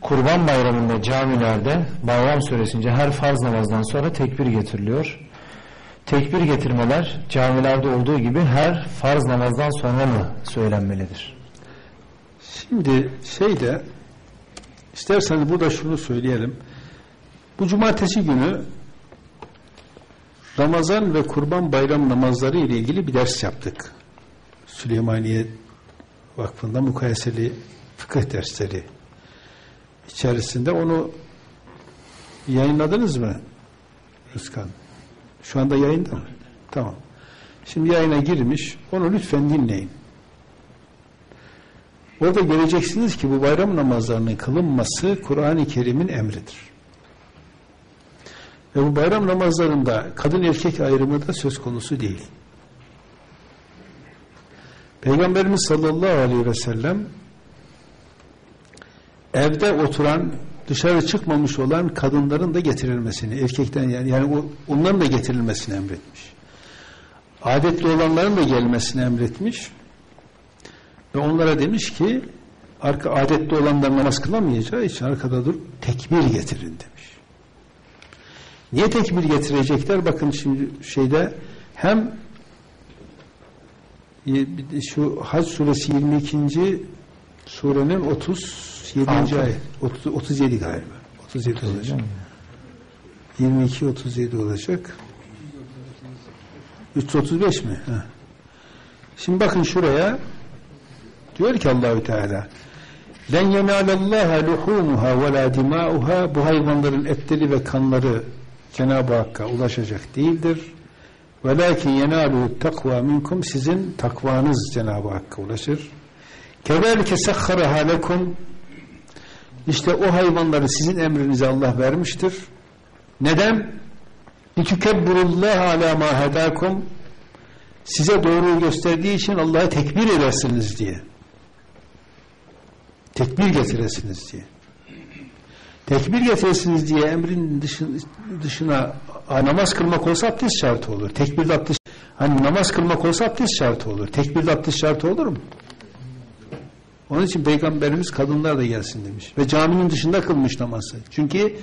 Kurban bayramında camilerde bayram süresince her farz namazdan sonra tekbir getiriliyor. Tekbir getirmeler camilerde olduğu gibi her farz namazdan sonra mı söylenmelidir? Şimdi şeyde isterseniz burada şunu söyleyelim. Bu cumartesi günü Ramazan ve Kurban Bayram namazları ile ilgili bir ders yaptık. Süleymaniye Vakfı'nda mukayeseli fıkıh dersleri içerisinde onu yayınladınız mı Rızkan? Şu anda yayında mı? Tamam. Şimdi yayına girmiş. Onu lütfen dinleyin. Orada göreceksiniz ki bu bayram namazlarının kılınması Kur'an-ı Kerim'in emridir. Ve bu bayram namazlarında kadın erkek ayrımı da söz konusu değil. Peygamberimiz sallallahu aleyhi ve sellem evde oturan dışarı çıkmamış olan kadınların da getirilmesini erkekten yani, yani onların da getirilmesini emretmiş. Adetli olanların da gelmesini emretmiş. Ve onlara demiş ki arka adetli olanlar namaz kılamayacağı için arkada dur tekbir getirin demiş. Niye tekbir getirecekler? Bakın şimdi şeyde hem şu Hac suresi 22. surenin 37. ayet 30, 37 galiba. 37 olacak. 22 37 olacak. 335 mi? Ha. Şimdi bakın şuraya diyor ki Allahü Teala len yenalallaha luhumuha ve la dimauha bu hayvanların etleri ve kanları Cenab-ı Hakk'a ulaşacak değildir. Velakin yenalu takva minkum sizin takvanız Cenab-ı Hakk'a ulaşır. Kevelike sekharaha lekum işte o hayvanları sizin emrinize Allah vermiştir. Neden? Litükebburullah ala ma hedakum size doğruyu gösterdiği için Allah'a tekbir edersiniz diye. Tekbir getiresiniz diye. Tekbir getiresiniz diye emrin dışına, dışına namaz kılmak olsa abdest şartı olur. Tekbirde abdest hani namaz kılmak olsa abdest şartı olur. Tekbirde abdest şartı olur mu? Onun için Peygamberimiz kadınlar da gelsin demiş. Ve caminin dışında kılmış namazı. Çünkü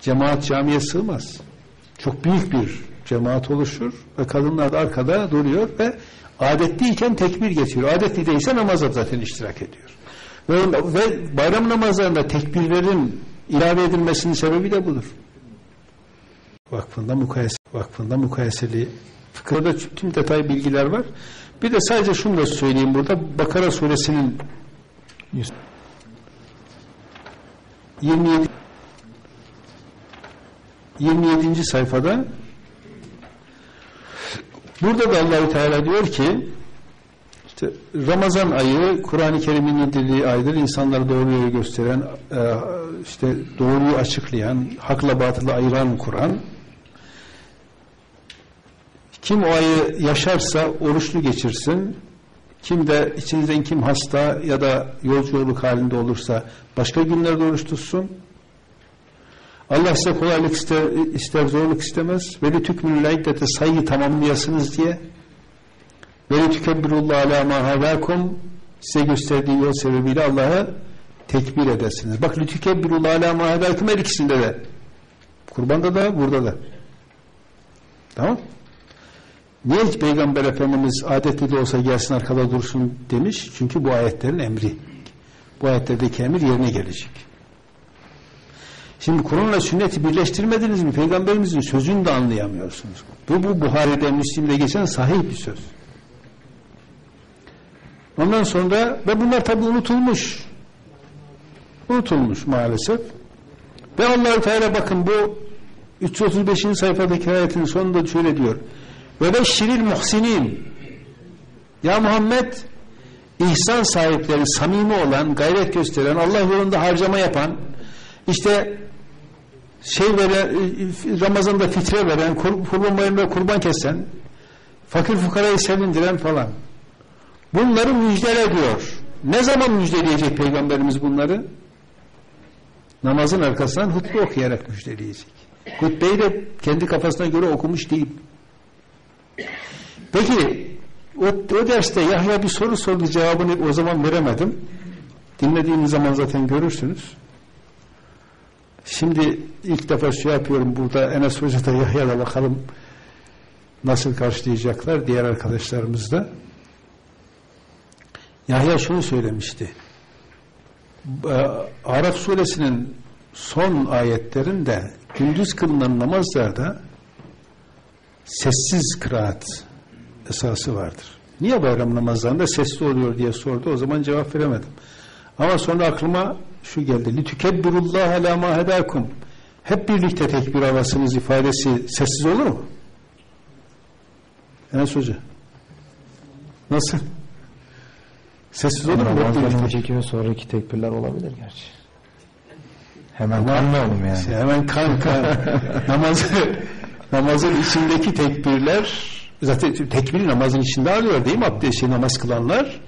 cemaat camiye sığmaz. Çok büyük bir cemaat oluşur ve kadınlar da arkada duruyor ve adetliyken tekbir getiriyor. Adetli değilse namaza zaten iştirak ediyor. Ve, ve bayram namazlarında tekbirlerin ilave edilmesinin sebebi de budur. Vakfında mukayese, vakfında mukayeseli fıkıhda tüm detay bilgiler var. Bir de sadece şunu da söyleyeyim burada. Bakara suresinin 27 27. sayfada burada da Allahü Teala diyor ki işte Ramazan ayı Kur'an-ı Kerim'in indirdiği aydır. İnsanları doğru yolu gösteren, e, işte doğruyu açıklayan, hakla batılı ayıran Kur'an. Kim o ayı yaşarsa oruçlu geçirsin. Kim de içinizden kim hasta ya da yolculuk halinde olursa başka günlerde oruç tutsun. Allah size kolaylık ister, ister zorluk istemez. Ve lütükmül iddete sayıyı tamamlayasınız diye. Ve lütükebbirullah ala ma size gösterdiği yol sebebiyle Allah'a tekbir edersiniz. Bak lütükebbirullah ala ma her ikisinde de. Kurbanda da burada da. Tamam Niye hiç Peygamber Efendimiz adetli de olsa gelsin arkada dursun demiş? Çünkü bu ayetlerin emri. Bu ayetlerdeki emir yerine gelecek. Şimdi Kur'an'la sünneti birleştirmediniz mi? Peygamberimizin sözünü de anlayamıyorsunuz. Bu, bu Buhari'de, Müslim'de geçen sahih bir söz. Ondan sonra ve bunlar tabi unutulmuş. Unutulmuş maalesef. Ve allah Teala bakın bu 335. sayfadaki ayetin sonunda şöyle diyor. Ve beşşiril muhsinin Ya Muhammed ihsan sahipleri, samimi olan, gayret gösteren, Allah yolunda harcama yapan, işte şey veren, Ramazan'da fitre veren, kurban bayramında kurban kesen, fakir fukarayı sevindiren falan. Bunları müjdele diyor. Ne zaman müjdeleyecek Peygamberimiz bunları? Namazın arkasından hutbe okuyarak müjdeleyecek. Hutbeyi de kendi kafasına göre okumuş değil. Peki o, o derste Yahya bir soru sordu cevabını o zaman veremedim. Dinlediğiniz zaman zaten görürsünüz. Şimdi ilk defa şey yapıyorum burada Enes Hoca da Yahya da bakalım nasıl karşılayacaklar diğer arkadaşlarımız da. Yahya şunu söylemişti. Ee, Araf suresinin son ayetlerinde gündüz kılınan namazlarda sessiz kıraat esası vardır. Niye bayram namazlarında sesli oluyor diye sordu. O zaman cevap veremedim. Ama sonra aklıma şu geldi. Litükebbirullaha ala ma hedakum. Hep birlikte tekbir alasınız ifadesi sessiz olur mu? Enes Hoca. Nasıl? Sessiz olur mu? Namazdan önceki ve sonraki tekbirler olabilir gerçi. Hemen kanmayalım yani. Hemen kan kan. Namazı, namazın içindeki tekbirler zaten tekbiri namazın içinde alıyor değil mi? Abdest, şey, namaz kılanlar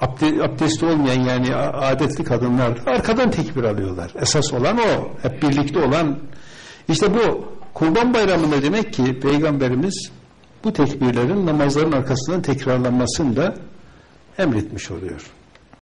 abde, abdesti olmayan yani adetli kadınlar da arkadan tekbir alıyorlar. Esas olan o. Hep birlikte olan işte bu Kurban Bayramı'nda demek ki Peygamberimiz bu tekbirlerin namazların arkasından tekrarlanmasını da emretmiş oluyor.